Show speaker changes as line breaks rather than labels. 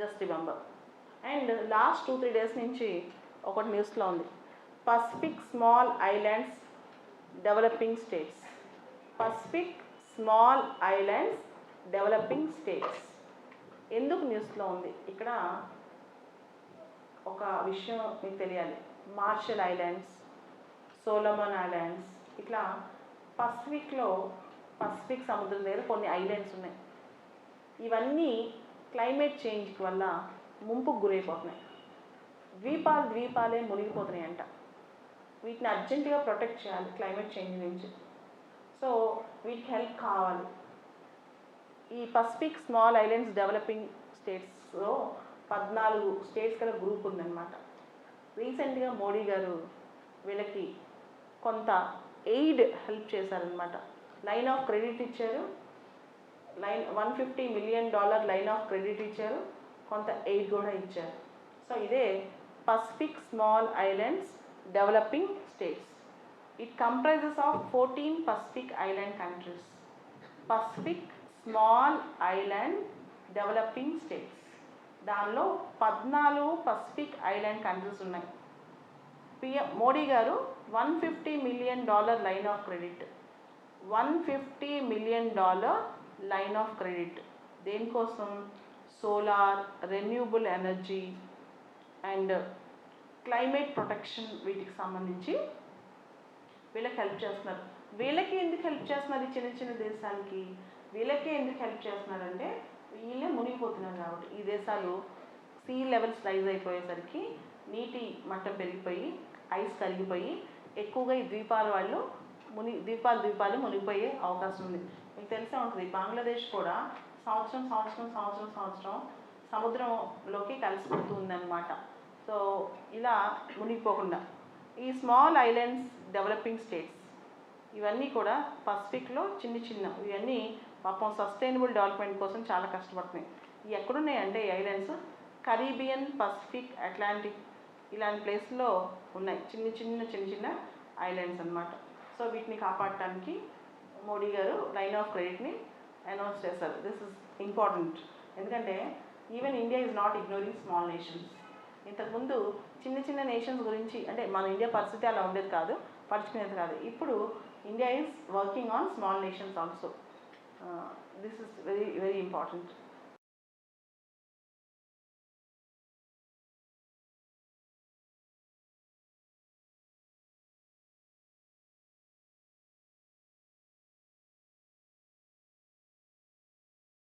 Just remember and last two three days నుంచి ఒకటి న్యూస్లో ఉంది. Pacific small islands developing states Pacific small islands developing states ఎందుకు న్యూస్లో ఉంది? ఇక్కడ ఒక విషయం మీకు తెలియాలి. మార్షల్ ఐలాండ్స్ సోలమన్ ఐలాండ్స్ ఇట్లా పసిఫిక్లో పసిఫిక్ సముద్రం దగ్గర కొన్ని ఐలాండ్స్ ఉన్నాయి. ఇవన్నీ క్లైమేట్ చేంజ్ వల్ల ముంపుకు గురైపోతున్నాయి. ద్వీపాలు ద్వీపాలే మునిగిపోతున్నాయి అంట వీటిని అర్జెంటుగా ప్రొటెక్ట్ చేయాలి క్లైమేట్ చేంజ్ నుంచి. సో వీటికి హెల్ప్ కావాలి. ఈ పసిఫిక్ స్మాల్ ఐలాండ్స్ డెవలపింగ్ స్టేట్స్లో పద్నాలుగు స్టేట్స్ గల గ్రూప్ ఉందన్నమాట. రీసెంట్గా మోడీ గారు వీళ్ళకి కొంత ఎయిడ్ హెల్ప్ చేశారనమాట లైన్ ఆఫ్ క్రెడిట్ ఇచ్చారు. Nine one fifty million dollar line of credit ఇచ్చారు. కొంత ఎయిడ్ కూడా ఇచ్చారు. సో ఇదే Pacific small islands developing states it comprises of fourteen Pacific island countries Pacific small island developing states దానిలో పద్నాలుగు Pacific island countries ఉన్నాయి. PM Modi garu one fifty million dollar line of credit. One fifty million dollar line of credit. దేనికోసం? Solar renewable energy and climate protection వీటికి సంబంధించి వీళ్ళకి help చేస్తున్నారు. వీళ్ళకి ఎందుకు హెల్ప్ చేస్తున్నారు ఈ చిన్న చిన్న దేశాలకి? వీళ్ళకే ఎందుకు హెల్ప్ చేస్తున్నారంటే వీళ్ళే మునిగిపోతున్నారు కాబట్టి. ఈ దేశాలు సీ లెవెల్స్ రైజ్ అయిపోయేసరికి నీటి మట్టం పెరిగిపోయి ఐస్ కరిగిపోయి ఎక్కువగా ఈ ద్వీపాల వాళ్ళు ముని ద్వీపాలు ద్వీపాలు మునిగిపోయే అవకాశం ఉంది. మీకు తెలిసే ఉంటుంది బంగ్లాదేశ్ కూడా సంవత్సరం సంవత్సరం సంవత్సరం సంవత్సరం సముద్రంలోకి కలిసిపోతూ ఉందన్నమాట. సో ఇలా మునిగిపోకుండా. ఈ స్మాల్ ఐలాండ్స్ డెవలపింగ్ స్టేట్స్ ఇవన్నీ కూడా పసిఫిక్లో చిన్న చిన్న ఇవన్నీ పాపం సస్టైనబుల్ డెవలప్మెంట్ కోసం చాలా కష్టపడుతున్నాయి. ఇవి ఎక్కడున్నాయంటే ఈ ఐలాండ్స్ కరీబియన్ పసిఫిక్ అట్లాంటిక్ ఇలాంటి ప్లేస్లో ఉన్నాయి. చిన్న చిన్న చిన్న చిన్న ఐలాండ్స్ అన్నమాట. సో వీటిని కాపాడటానికి మోడీ గారు లైన్ ఆఫ్ క్రెడిట్ని అనౌన్స్ చేస్తారు దిస్ ఇస్ ఇంపార్టెంట్ ఎందుకంటే even India is not ignoring small nations ఇంతకుముందు చిన్న చిన్న నేషన్స్ గురించి అంటే మన ఇండియా పరిస్థితి అలా ఉండేది కాదు పరుచుకునేది కాదు. ఇప్పుడు India is working on small nations also this is very very important